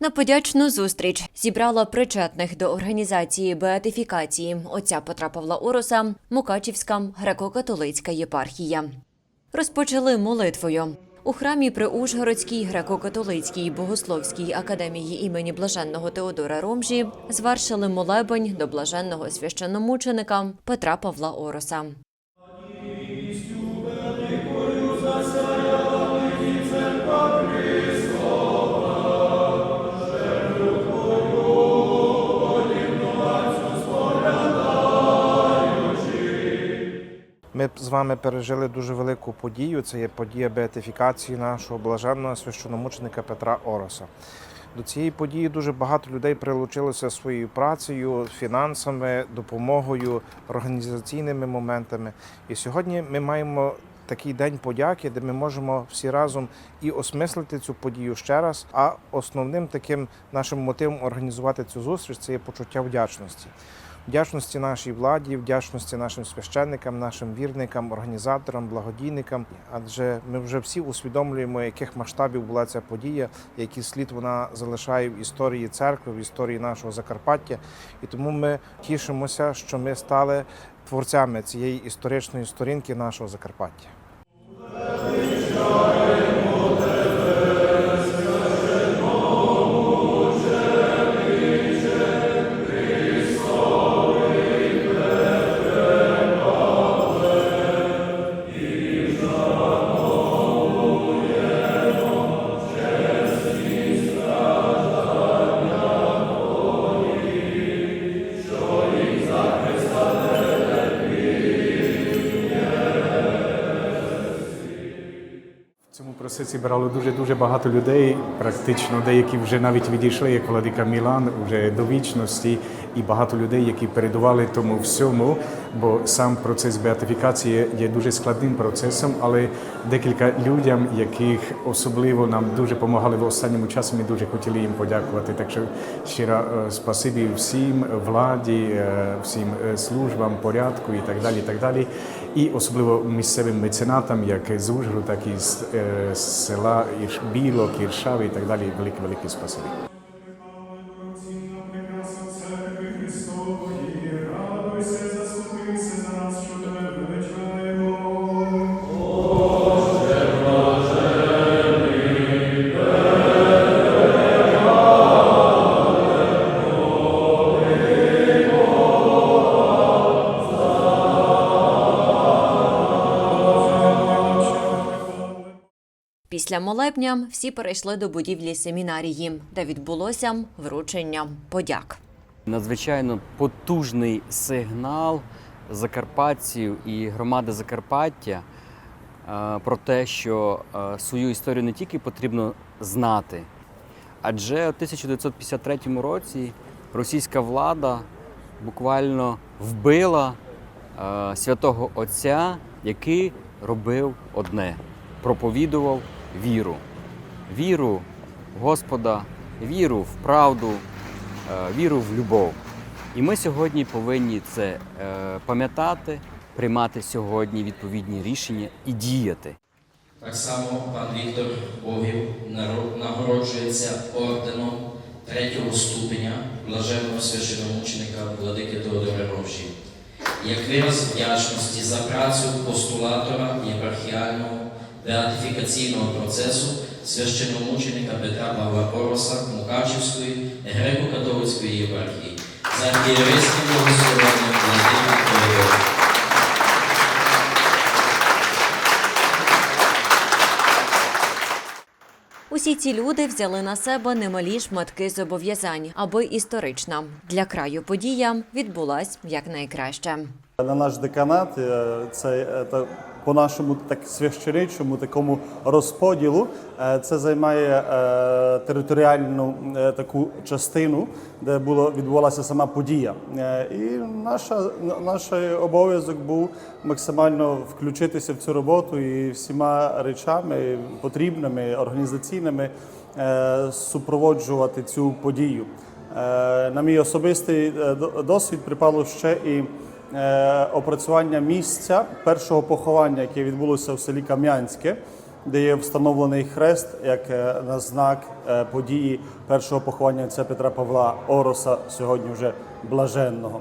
На подячну зустріч зібрала причетних до організації беатифікації отця Петра Павла Ороса Мукачівська греко-католицька єпархія. Розпочали молитвою. У храмі при Ужгородській греко-католицькій богословській академії імені блаженного Теодора Ромжі звершили молебень до блаженного священномученика Петра Павла Ороса. З вами пережили дуже велику подію. Це є подія беатифікації нашого блаженного священомученика Петра Ороса. До цієї події дуже багато людей прилучилося своєю працею, фінансами, допомогою, організаційними моментами. І сьогодні ми маємо такий день подяки, де ми можемо всі разом і осмислити цю подію ще раз. А основним таким нашим мотивом організувати цю зустріч це є почуття вдячності. Вдячності нашій владі, вдячності нашим священникам, нашим вірникам, організаторам, благодійникам. Адже ми вже всі усвідомлюємо, яких масштабів була ця подія, який слід вона залишає в історії церкви, в історії нашого Закарпаття. І тому ми тішимося, що ми стали творцями цієї історичної сторінки нашого Закарпаття. В зібрало дуже дуже багато людей. Практично деякі вже навіть відійшли, як Владика Мілан, вже до вічності, і багато людей, які передували тому всьому. Бо сам процес беатифікації є дуже складним процесом, але декілька людям, яких особливо нам дуже допомагали в останньому часі, ми дуже хотіли їм подякувати. Так що щиро е, спасибі всім владі, е, всім е, службам, порядку і так далі. І так далі. І особливо місцевим меценатам, як з Ужгороду, так і з села Ірш, Білок, Іршави і так далі. Велике, велике спасибі. Після молебня всі перейшли до будівлі семінарії, де відбулося вручення подяк. Надзвичайно потужний сигнал закарпатців і громади Закарпаття е, про те, що е, свою історію не тільки потрібно знати, адже у 1953 році російська влада буквально вбила е, святого Отця, який робив одне проповідував віру. Віру в Господа, віру в правду, е, віру в любов. І ми сьогодні повинні це е, пам'ятати, приймати сьогодні відповідні рішення і діяти. Так само пан Віктор Богів нагороджується орденом третього ступеня блаженного священомученика Владики Теодора Ромжі, як вираз вдячності за працю постулатора єпархіального беатифікаційного процесу священомученика Петра Павла Ороса Мукачівської греко-католицької єпархії за архієрейським благословенням Владики Теодора. Усі ці люди взяли на себе немалі шматки зобов'язань, аби історична для краю подія відбулась якнайкраще. На наш деканат е, це е, по нашому так священичому такому розподілу. е, Це займає територіальну таку частину, де було відбувалася сама подія. І наша наш обов'язок був максимально включитися в цю роботу і всіма речами потрібними організаційними супроводжувати цю подію. На мій особистий досвід припало ще і опрацювання місця першого поховання, яке відбулося в селі Кам'янське. де є встановлений хрест як е, на знак е, події першого поховання отця Петра Павла Ороса, сьогодні вже блаженного.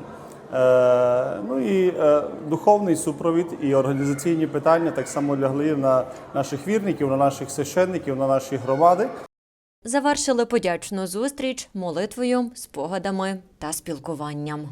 Е, ну і е, духовний супровід і організаційні питання так само лягли на наших вірників, на наших священників, на наші громади. Завершили подячну зустріч молитвою, спогадами та спілкуванням.